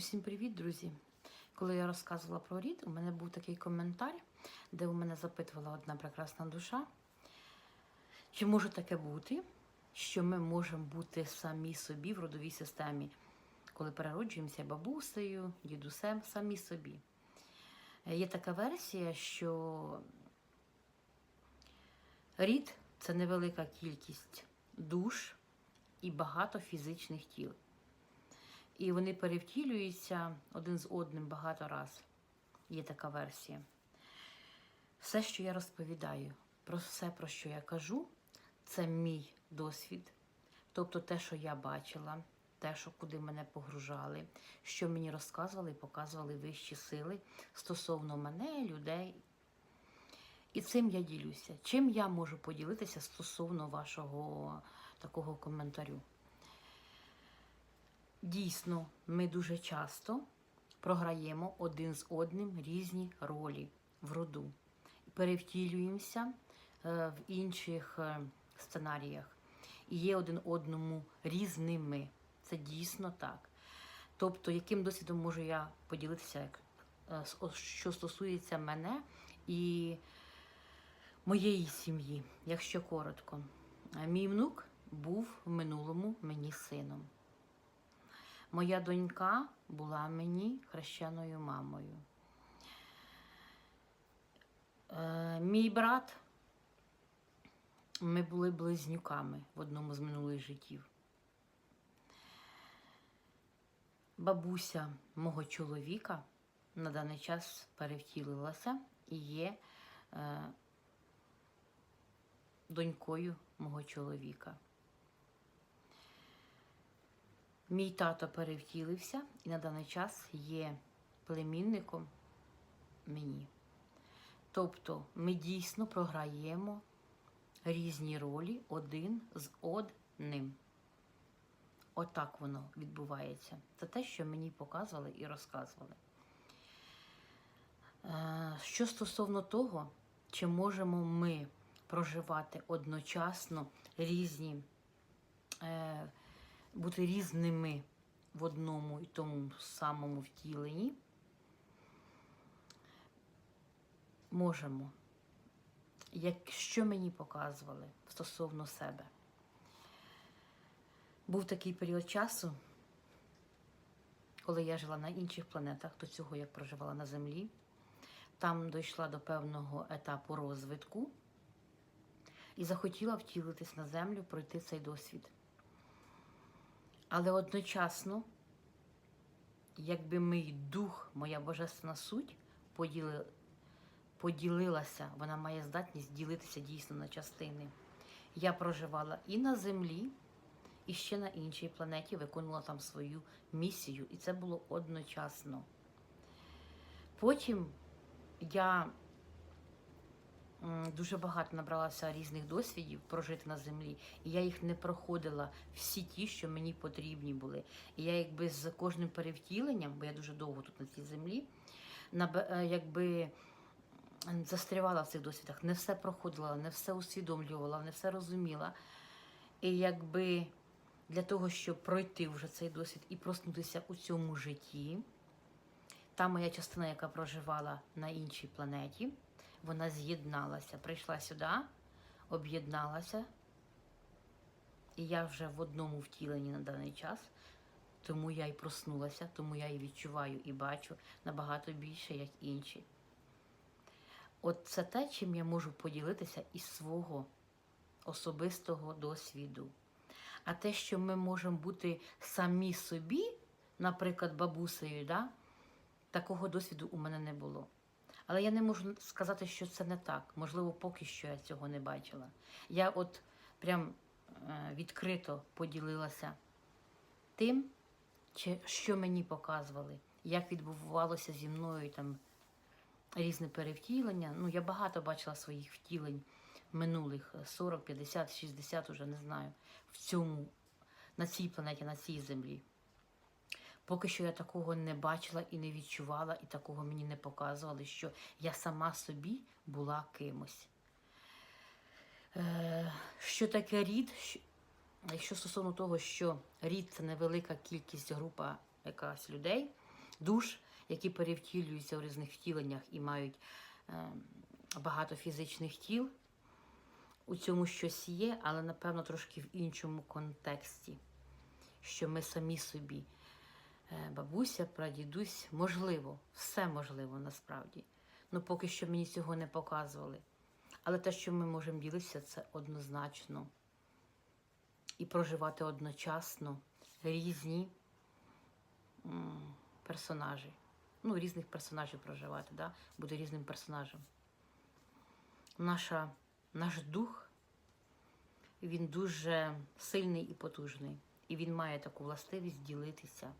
Усім привіт, друзі! Коли я розказувала про рід, у мене був такий коментар, де у мене запитувала одна прекрасна душа, чи може таке бути, що ми можемо бути самі собі в родовій системі, коли перероджуємося бабусею, дідусем, самі собі. Е, Є така версія, що рід це невелика кількість душ і багато фізичних тіл. І вони перевтілюються один з одним багато раз. Є така версія. Все, що я розповідаю, про все, про що я кажу, це мій досвід. Тобто те, що я бачила, те, що куди мене погружали, що мені розказували і показували вищі сили стосовно мене, людей. І цим я ділюся. Чим я можу поділитися стосовно вашого такого коментарю? Дійсно, ми дуже часто програємо один з одним різні ролі в роду. Перевтілюємося е, в інших е, сценаріях і є один одному різними. Це дійсно так. Тобто, яким досвідом можу я поділитися, е, що стосується мене і моєї сім'ї, якщо коротко. Мій внук був в минулому мені сином. Моя донька була мені хрещеною мамою. Е, мій брат, ми були близнюками в одному з минулих життів. Бабуся мого чоловіка на даний час перевтілилася і є е, донькою мого чоловіка. Мій тато перевтілився і на даний час є племінником мені. Тобто ми дійсно програємо різні ролі один з одним. Отак воно відбувається. Це те, що мені показували і розказували. Е, Що стосовно того, чи можемо ми проживати одночасно різні, е, бути різними в одному і тому самому втіленні, можемо. Якщо мені показували стосовно себе. Був такий період часу, коли я жила на інших планетах, до цього як проживала на Землі. Там дійшла до певного етапу розвитку і захотіла втілитись на землю, пройти цей досвід. Але одночасно, якби мій дух, моя божественна суть поділи, поділилася, вона має здатність ділитися дійсно на частини. Я проживала і на землі, і ще на іншій планеті виконувала там свою місію, і це було одночасно. Потім я дуже багато набралася різних досвідів прожити на землі, і я їх не проходила всі ті, що мені потрібні були. І я якби з кожним перевтіленням, бо я дуже довго тут на цій землі, е, якби м, застрявала в цих досвідах, не все проходила, не все усвідомлювала, не все розуміла. І якби для того, щоб пройти вже цей досвід і проснутися у цьому житті, та моя частина, яка проживала на іншій планеті, вона з'єдналася, прийшла сюди, об'єдналася, і я вже в одному втіленні на даний час, тому я і проснулася, тому я і відчуваю і бачу набагато більше, як інші. От це те, чим я можу поділитися із свого особистого досвіду. А те, що ми можемо бути самі собі, наприклад, бабусею, да? Такого досвіду у мене не було. Але я не можу сказати, що це не так. Можливо, поки що я цього не бачила. Я от прям е, відкрито поділилася тим, що мені показували, як відбувалося зі мною там різне перевтілення. Ну, я багато бачила своїх втілень минулих е, 40, 50, 60, уже не знаю, в цьому, на цій планеті, на цій землі. Поки що я такого не бачила і не відчувала, і такого мені не показували, що я сама собі була кимось. Е, що таке рід? Що- Якщо стосовно того, що рід це невелика кількість група якась людей, душ, які перевтілюються в різних втіленнях і мають е, багато фізичних тіл. У цьому щось є, але напевно трошки в іншому контексті, що ми самі собі, бабуся, прадідусь, можливо, все можливо насправді. Ну поки що мені цього не показували. Але те, що ми можемо ділитися, це однозначно. І проживати одночасно різні персонажі. Ну, різних персонажів проживати, да? бути різним персонажем. Наша, наш дух, він дуже сильний і потужний. І він має таку властивість ділитися